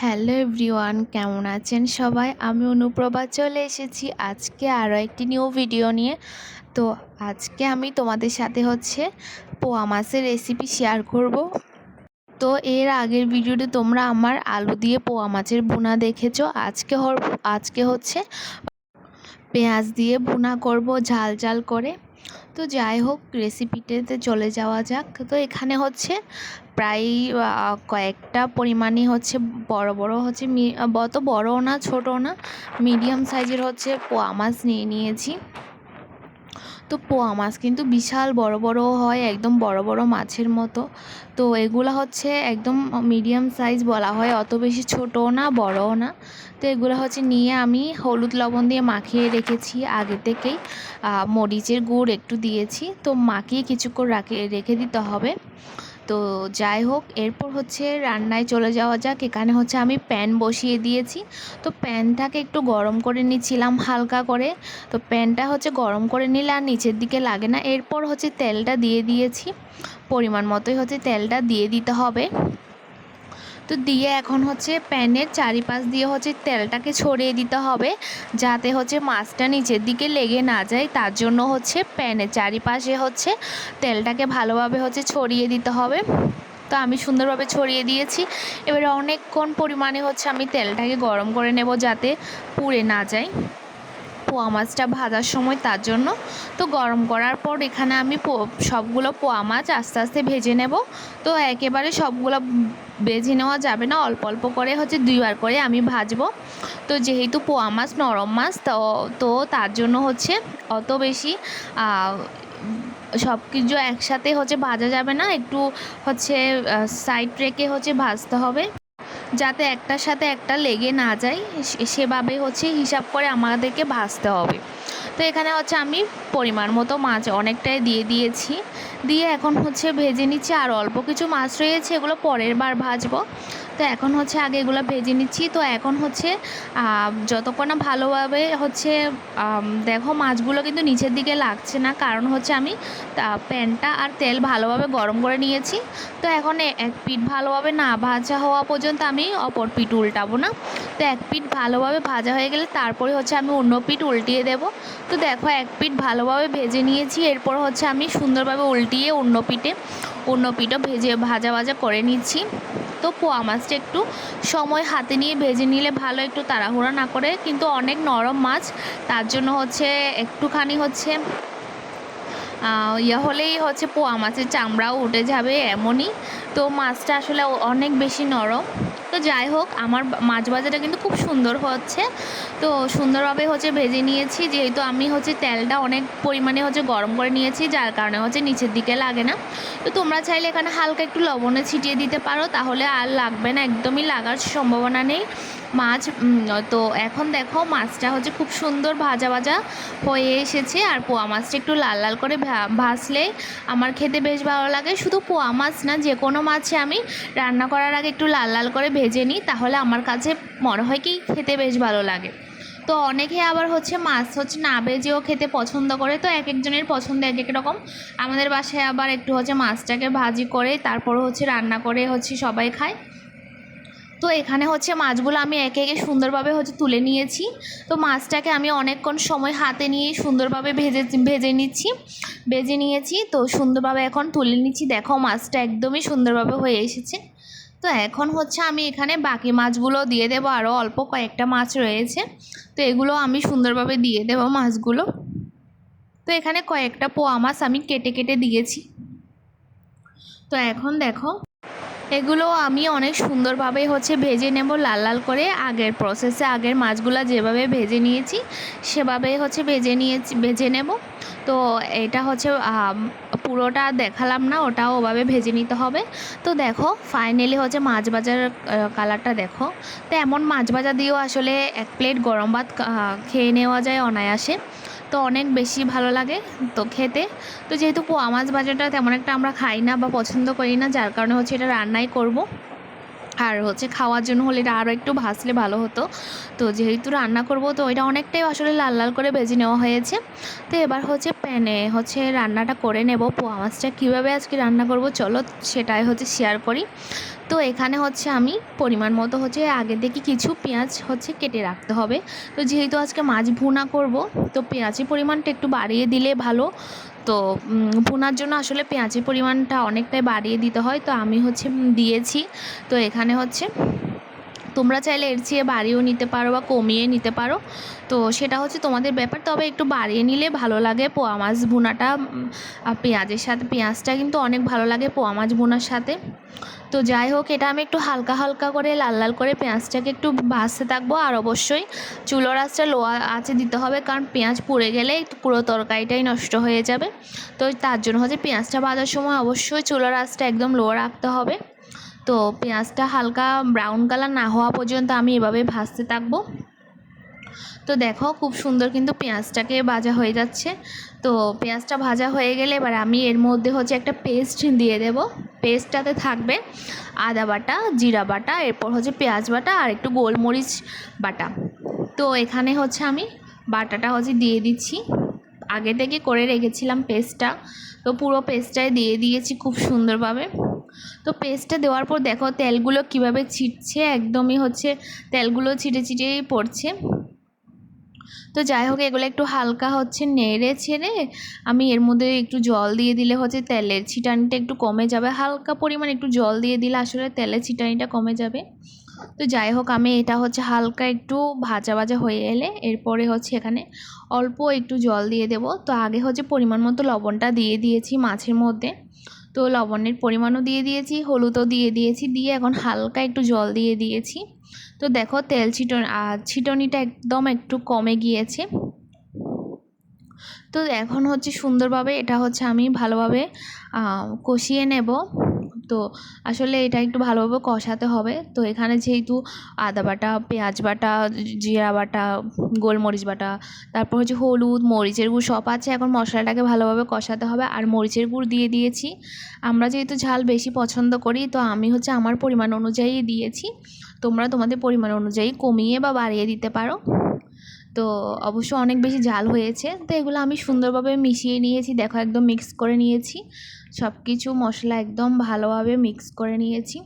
Hello everyone, কেমন আছেন সবাই? আমি অনুপ্রভা, চলে এসেছি আজকে আরও একটি নিউ ভিডিও নিয়ে। তো আজকে আমি তোমাদের সাথে হচ্ছে পোয়া মাছের রেসিপি শেয়ার করব। তো এর আগের ভিডিওতে তোমরা আমার আলু দিয়ে পোয়া মাছের বোনা দেখেছ। আজকে আজকে হচ্ছে পেঁয়াজ দিয়ে বোনা করব ঝাল ঝাল করে। তো যাই হোক রেসিপিটাতে চলে যাওয়া যাক। তো এখানে হচ্ছে প্রায় কয়েকটা পরিমাণে হচ্ছে বড় বড় হচ্ছে অত বড়ও না ছোটো না। মিডিয়াম সাইজের হচ্ছে পোয়া মাছ নিয়ে নিয়েছি। তো পোয়া মাছ কিন্তু বিশাল বড় বড় হয়, একদম বড় বড় মাছের মতো। তো এগুলা হচ্ছে একদম মিডিয়াম সাইজ বলা হয়, অত বেশি ছোটও না, বড়ও না। তো এগুলো হচ্ছে নিয়ে আমি হলুদ লবণ দিয়ে মাখিয়ে রেখেছি আগে থেকেই। মরিচের গুড় একটু দিয়েছি, তো মাখিয়ে কিছুক্ষণ রাখে, রেখে দিতে হবে। তো যাই হোক, এরপর হচ্ছে রান্নায় চলে যাওয়া যাক। এখানে হচ্ছে আমি প্যান বসিয়ে দিয়েছি। তো প্যানটাকে একটু গরম করে নিচ্ছিলাম হালকা করে। তো প্যানটা হচ্ছে গরম করে নিলে আর নিচের দিকে লাগে না। এরপর হচ্ছে তেলটা দিয়ে দিয়েছি। পরিমাণ মতোই হচ্ছে তেলটা দিয়ে দিতে হবে। তো দিয়ে এখন হচ্ছে প্যানের চারিপাশ দিয়ে হচ্ছে তেলটাকে ছড়িয়ে দিতে হবে, যাতে হচ্ছে মাছটা নিচের দিকে লেগে না যায়। তার জন্য হচ্ছে প্যানের চারিপাশে হচ্ছে তেলটাকে ভালোভাবে হচ্ছে ছড়িয়ে দিতে হবে। তো আমি সুন্দরভাবে ছড়িয়ে দিয়েছি। এবারে অনেকক্ষণ পরিমাণে হচ্ছে আমি তেলটাকে গরম করে নেব যাতে পুড়ে না যায়। পোয়া মাছটা ভাজার সময় তার জন্য। তো গরম করার পর এখানে আমি সবগুলো পোয়া মাছ আস্তে আস্তে ভেজে নেব। তো একেবারে সবগুলো ভেজে নেওয়া যাবে না। অল্প অল্প করে হচ্ছে দুইবার করে আমি ভাজবো। তো যেহেতু পোয়া মাছ নরম মাছ, তো তো তার জন্য হচ্ছে অত বেশি সব কিছু একসাথে হচ্ছে ভাজা যাবে না। একটু হচ্ছে সাইড রেখে হচ্ছে ভাজতে হবে। যাতে একটার সাথে একটা লেগে না যায় সেভাবে হচ্ছে হিসাব করে আমাদেরকে ভাজতে হবে। তো এখানে হচ্ছে আমি পরিমাণ মতো মাছ অনেকটাই দিয়ে দিয়েছি। দিয়ে এখন হচ্ছে ভেজে নিচ্ছি আর অল্প কিছু মাছ রয়েছে, এগুলো পরের বার ভাজবো। তো এখন হচ্ছে আগে এগুলো ভেজে নিচ্ছি। তো এখন হচ্ছে যতক্ষণ না ভালোভাবে হচ্ছে দেখো মাছগুলো কিন্তু নিচের দিকে লাগছে না। কারণ হচ্ছে আমি প্যানটা আর তেল ভালোভাবে গরম করে নিয়েছি। তো এখন এক পিঠ ভালোভাবে না ভাজা হওয়া পর্যন্ত আমি অপর পিঠ উল্টাবো না। তো এক পিঠ ভালোভাবে ভাজা হয়ে গেলে তারপরে হচ্ছে আমি অন্য পিঠ উল্টিয়ে দেব। তো দেখো এক পিঠ ভালোভাবে ভেজে নিয়েছি। এরপর হচ্ছে আমি সুন্দরভাবে উল্টিয়ে অন্য পিঠে, অন্য পিঠও ভেজে ভাজা ভাজা করে নিচ্ছি। তো পোয়া মাছটা একটু সময় হাতে নিয়ে ভেজে নিলে ভালো, একটু তাড়াহুড়া না করে। কিন্তু অনেক নরম মাছ, তার জন্য হচ্ছে একটুখানি হচ্ছে ইয়ে হলেই হচ্ছে পোয়া মাছের চামড়াও উঠে যাবে এমনই। তো মাছটা আসলে অনেক বেশি নরম। তো যাই হোক, আমার মাছ ভাজাটা কিন্তু খুব সুন্দর হচ্ছে। তো সুন্দরভাবে হচ্ছে ভেজে নিয়েছি, যেহেতু আমি হচ্ছে তেলটা অনেক পরিমাণে হচ্ছে গরম করে নিয়েছি, যার কারণে হচ্ছে নিচের দিকে লাগে না। তো তোমরা চাইলে এখানে হালকা একটু লবণে ছিটিয়ে দিতে পারো, তাহলে আর লাগবে না, একদমই লাগার সম্ভাবনা নেই। মাছ তো এখন দেখো মাছটা হচ্ছে খুব সুন্দর ভাজা ভাজা হয়ে এসেছে। আর পোয়া মাছটা একটু লাল লাল করে ভা- ভাজলে আমার খেতে বেশ ভালো লাগে। শুধু পোয়া মাছ না, যে কোনো মাছে আমি রান্না করার আগে একটু লাল লাল করে ভেজে নিই, তাহলে আমার কাছে মনে হয় কি খেতে বেশ ভালো লাগে। তো অনেকে আবার হচ্ছে মাছ হচ্ছে না ভেজেও খেতে পছন্দ করে। তো এক একজনের পছন্দ এক এক রকম। আমাদের বাসায় আবার একটু হচ্ছে মাছটাকে ভাজি করে তারপর হচ্ছে রান্না করে হচ্ছে সবাই খায়। তো এখানে হচ্ছে মাছগুলো আমি একে একে সুন্দরভাবে হচ্ছে তুলে নিয়েছি। তো মাছটাকে আমি অনেকক্ষণ সময় হাতে নিয়ে সুন্দরভাবে ভেজে ভেজে নিচ্ছি, ভেজে নিয়েছি। তো সুন্দরভাবে এখন তুলে নিচ্ছি। দেখো মাছটা একদমই সুন্দরভাবে হয়ে এসেছে। তো এখন হচ্ছে আমি এখানে বাকি মাছগুলো দিয়ে দেবো। আরও অল্প কয়েকটা মাছ রয়েছে। তো এগুলো আমি সুন্দরভাবে দিয়ে দেবো মাছগুলো। তো এখানে কয়েকটা পোয়া মাছ আমি কেটে কেটে দিয়েছি। তো এখন দেখো এগুলো আমি অনেক সুন্দরভাবে হচ্ছে ভেজে নেব লাল লাল করে। আগের প্রসেসে আগের মাছগুলো যেভাবে ভেজে নিয়েছি, সেভাবে হচ্ছে ভেজে নিয়েছি, ভেজে নেব। তো এটা হচ্ছে পুরোটা দেখালাম না, ওটাও ওভাবে ভেজে নিতে হবে। তো দেখো ফাইনালি হচ্ছে মাছ ভাজার কালারটা দেখো। তো এমন মাছ ভাজা দিয়েও আসলে এক প্লেট গরম ভাত খেয়ে নেওয়া যায় অনায়াসে। তো অনেক বেশি ভালো লাগে তো খেতে। তো যেহেতু পোয়া মাছ ভাজাটা তেমন একটা আমরা খাই না বা পছন্দ করি না, যার কারণে হচ্ছে এটা রান্নাই করব। আর হচ্ছে খাওয়ার জন্য হলে এটা আরও একটু ভাসলে ভালো হতো। তো যেহেতু রান্না করব, তো এটা অনেকটাই আসলে লাল লাল করে ভেজে নেওয়া হয়েছে। তো এবার হচ্ছে প্যানে হচ্ছে রান্নাটা করে নেব। পোয়া মাছটা কীভাবে আজকে রান্না করব, চলো সেটাই হচ্ছে শেয়ার করি। তো এখানে হচ্ছে আমি পরিমাণ মতো হচ্ছে আগে থেকে কিছু পেঁয়াজ হচ্ছে কেটে রাখতে হবে। তো যেহেতু আজকে মাছ ভুনা করব, তো পেঁয়াজের পরিমাণটা একটু বাড়িয়ে দিলে ভালো। তো ভুনার জন্য আসলে পেঁয়াজের পরিমাণটা অনেকটাই বাড়িয়ে দিতে হয়। তো আমি হচ্ছে দিয়েছি। তো এখানে হচ্ছে তোমরা চাইলে এর চেয়ে বাড়িয়েও নিতে পারো বা কমিয়ে নিতে পারো। তো সেটা হচ্ছে তোমাদের ব্যাপার। তবে একটু বাড়িয়ে নিলে ভালো লাগে পোয়া মাছ ভুনাটা পেঁয়াজের সাথে। পেঁয়াজটা কিন্তু অনেক ভালো লাগে পোয়া মাছ ভুনার সাথে। তো যাই হোক, এটা আমি একটু হালকা হালকা করে, লাল লাল করে পেঁয়াজটাকে একটু ভাজতে থাকব। আর অবশ্যই চুলোর আঁচটা লোয়া আঁচে দিতে হবে, কারণ পেঁয়াজ পুড়ে গেলে পুরো তরকারিটাই নষ্ট হয়ে যাবে। তো তার জন্য হচ্ছে পেঁয়াজটা ভাজার সময় অবশ্যই চুলোর আঁচটা একদম লো রাখতে হবে। তো পেঁয়াজটা হালকা ব্রাউন কালার না হওয়া পর্যন্ত আমি এভাবে ভাজতে থাকব। তো দেখো খুব সুন্দর কিন্তু পেঁয়াজটাকে ভাজা হয়ে যাচ্ছে। তো পেঁয়াজটা ভাজা হয়ে গেলে এবার আমি এর মধ্যে হচ্ছে একটা পেস্ট দিয়ে দেব। পেস্টটাতে থাকবে আদা বাটা, জিরা বাটা, এরপর হচ্ছে পেঁয়াজ বাটা আর একটু গোলমরিচ বাটা। তো এখানে হচ্ছে আমি বাটাটা হচ্ছে দিয়ে দিচ্ছি। আগে থেকে করে রেখেছিলাম পেস্টটা তো পুরো পেস্টটাই দিয়ে দিয়েছি খুব সুন্দরভাবে। তো পেস্টটা দেওয়ার পর দেখো তেলগুলো কীভাবে ছিটছে, একদমই হচ্ছে তেলগুলো ছিটে ছিটেই পড়ছে। তো যাই হোক, এগুলো একটু হালকা হচ্ছে নেড়ে ছেড়ে আমি এর মধ্যে একটু জল দিয়ে দিলে হচ্ছে তেলের ছিটানিটা একটু কমে যাবে। হালকা পরিমাণ একটু জল দিয়ে দিলে আসলে তেলের ছিটানিটা কমে যাবে। তো যাই হোক, আমি এটা হচ্ছে হালকা একটু ভাজা ভাজা হয়ে এলে এরপরে হচ্ছে এখানে অল্প একটু জল দিয়ে দেব। তো আগে হচ্ছে পরিমাণ মতো লবণটা দিয়ে দিয়েছি মাছের মধ্যে। তো লবণের পরিমাণও দিয়ে দিয়েছি, হলুদও দিয়ে দিয়েছি, দিয়ে এখন হালকা একটু জল দিয়ে দিয়েছি। তো দেখো তেল ছিটন ছিটনিটা একদম একটু কমে গিয়েছে। তো এখন হচ্ছে সুন্দরভাবে, এটা হচ্ছে আমি ভালোভাবে কষিয়ে নেব। তো আসলে এটা একটু ভালোভাবে কষাতে হবে। তো এখানে যেহেতু আদা বাটা, পেঁয়াজ বাটা, জিরা বাটা, গোলমরিচ বাটা, তারপর হচ্ছে হলুদ, মরিচের গুঁড়ো সব আছে। এখন মশলাটাকে ভালোভাবে কষাতে হবে। আর মরিচের গুঁড়ো দিয়ে দিয়েছি। আমরা যেহেতু ঝাল বেশি পছন্দ করি, তো আমি হচ্ছে আমার পরিমাণ অনুযায়ী দিয়েছি। তোমরা তোমাদের পরিমাণ অনুযায়ী কমিয়ে বা বাড়িয়ে দিতে পারো। তো অবশ্য অনেক বেশি ঝাল হয়েছে। তো এগুলো আমি সুন্দরভাবে মিশিয়ে নিয়েছি, দেখো একদম মিক্স করে নিয়েছি। সব কিছু মশলা একদম ভালোভাবে মিক্স করে নিয়েছি।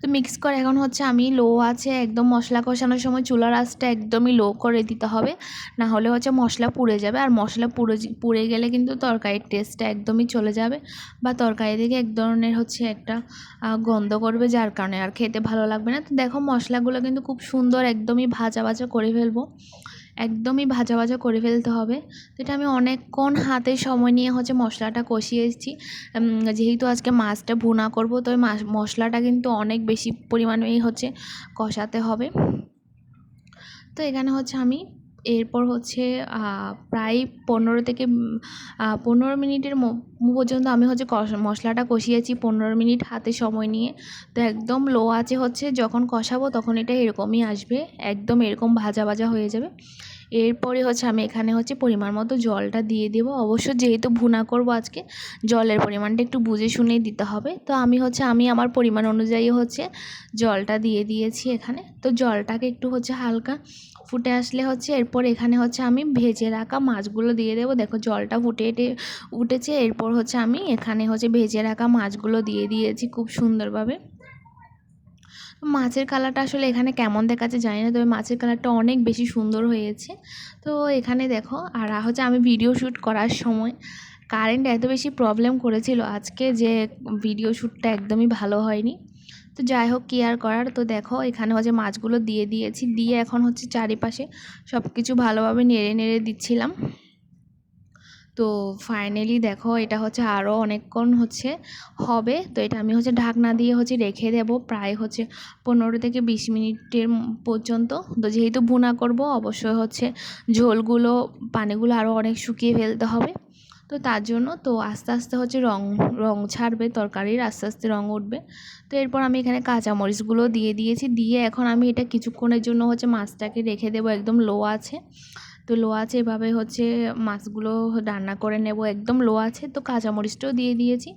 তো মিক্স করে এখন হচ্ছে আমি লো আছে, একদম মশলা কষানোর সময় চুলার আঁচটা একদমই লো করে দিতে হবে। না হলে হচ্ছে মশলা পুড়ে যাবে। আর মশলা পুড়ে পুড়ে গেলে কিন্তু তরকারির টেস্টটা একদমই চলে যাবে বা তরকারি থেকে এক ধরনের হচ্ছে একটা গন্ধ করবে যার কারণে। আর খেতে ভালো লাগবে না। তো দেখো মশলাগুলো কিন্তু খুব সুন্দর একদমই ভাজা ভাজা করে ফেলব। একদমই ভাজা ভাজা করে ফেলতে হবে। তো এটা আমি অনেকক্ষণ হাতে সময় নিয়ে হচ্ছে মশলাটা কষিয়েছি যেহেতু আজকে মাছটা ভুনা করব, তো মশলাটা কিন্তু অনেক বেশি পরিমাণেই হচ্ছে কষাতে হবে। তো এখানে হচ্ছে আমি এরপর হচ্ছে প্রায় পনেরো থেকে পনেরো মিনিটের পর্যন্ত আমি হচ্ছে মশলাটা কষিয়েছি পনেরো মিনিট হাতে সময় নিয়ে। তো একদম লো আছে হচ্ছে যখন কষাবো তখন এটা এরকমই আসবে, একদম এরকম ভাজা ভাজা হয়ে যাবে। এরপরে হচ্ছে আমি এখানে হচ্ছে পরিমাণ মতো জলটা দিয়ে দেবো। অবশ্য যেহেতু ভুনা করব আজকে, জলের পরিমাণটা একটু বুঝে শুনেই দিতে হবে। তো আমি হচ্ছে, আমি আমার পরিমাণ অনুযায়ী হচ্ছে জলটা দিয়ে দিয়েছি এখানে। তো জলটাকে একটু হচ্ছে হালকা ফুটে আসলে হচ্ছে, এরপর এখানে হচ্ছে আমি ভেজে রাখা মাছগুলো দিয়ে দেবো। দেখো জলটা ফুটে উঠেছে। এরপর হচ্ছে আমি এখানে হচ্ছে ভেজে রাখা মাছগুলো দিয়ে দিয়েছি খুব সুন্দরভাবে। মাছের কালারটা আসলে এখানে কেমন দেখাচ্ছে জানি না, তবে মাছের কালারটা অনেক বেশি সুন্দর হয়েছে। তো এখানে দেখো, আর হচ্ছে আমি ভিডিও শ্যুট করার সময় কারেন্ট এত বেশি প্রবলেম করেছিল, আজকে যে ভিডিও শ্যুটটা একদমই ভালো হয়নি। তো যাই হোক, কী আর করার? তো দেখো, এখানে হচ্ছে মাছগুলো দিয়ে দিয়েছি, দিয়ে এখন হচ্ছে চারিপাশে সব কিছু ভালোভাবে নেড়ে নেড়ে দিচ্ছিলাম। তো ফাইনালি দেখো এটা হচ্ছে আরও অনেকক্ষণ হচ্ছে হবে। তো এটা আমি হচ্ছে ঢাকনা দিয়ে হচ্ছে রেখে দেব প্রায় হচ্ছে পনেরো থেকে বিশ মিনিটের পর্যন্ত। তো যেহেতু ভুনা করব, অবশ্যই হচ্ছে ঝোলগুলো, পানিগুলো আরও অনেক শুকিয়ে ফেলতে হবে। তো তার জন্য তো আস্তে আস্তে হচ্ছে রং রং ছাড়বে তরকারির, আস্তে আস্তে রং উঠবে। তো এরপর আমি এখানে কাঁচামরিচগুলো দিয়ে দিয়েছি। দিয়ে এখন আমি এটা কিছুক্ষণের জন্য হচ্ছে মাছটাকে রেখে দেবো, একদম লো আছে। তো লো আছে এভাবে হচ্ছে মাছগুলো রান্না করে নেব, একদম লো আছে। তো কাঁচামরিচটাও দিয়ে দিয়েছি।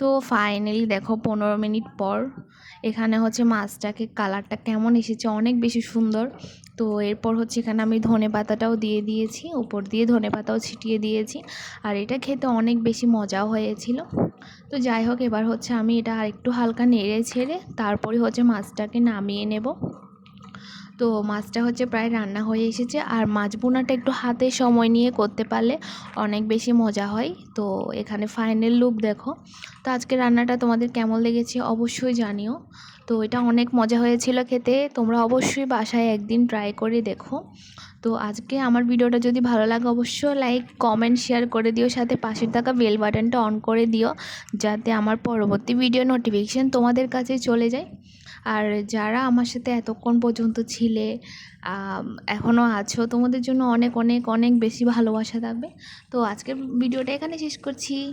তো ফাইনালি দেখো পনেরো মিনিট পর এখানে হচ্ছে মাছটাকে কালারটা কেমন এসেছে, অনেক বেশি সুন্দর। তো এরপর হচ্ছে এখানে আমি ধনে পাতাটাও দিয়ে দিয়েছি, উপর দিয়ে ধনে পাতাও ছিটিয়ে দিয়েছি। আর এটা খেতে অনেক বেশি মজাও হয়েছিল। তো যাই হোক, এবার হচ্ছে আমি এটা আর একটু হালকা নেড়ে ছেড়ে তারপরে হচ্ছে মাছটাকে নামিয়ে নেব। তো মাছটা হচ্ছে প্রায় রান্না হয়ে এসেছে। আর মাছ বোনাটা একটু হাতে সময় নিয়ে করতে পারলে অনেক বেশি মজা হয়। তো এখানে ফাইনাল লুক দেখো। তো আজকে রান্নাটা তোমাদের কেমন লেগেছে অবশ্যই জানিও। তো এটা অনেক মজা হয়েছিল খেতে। তোমরা অবশ্যই বাসায় একদিন ট্রাই করে দেখো। তো আজকে আমার ভিডিওটা যদি ভালো লাগে অবশ্যই লাইক কমেন্ট শেয়ার করে দিও। সাথে পাশে থাকা বেল বাটনটা অন করে দিও। যাতে আমার পরবর্তী ভিডিও নোটিফিকেশান তোমাদের কাছে চলে যায়। আর যারা আমার সাথে এতক্ষণ পর্যন্ত ছিলে এখনও আছো, তোমাদের জন্য অনেক অনেক অনেক বেশি ভালোবাসা থাকবে। তো আজকের ভিডিওটা এখানে শেষ করছি।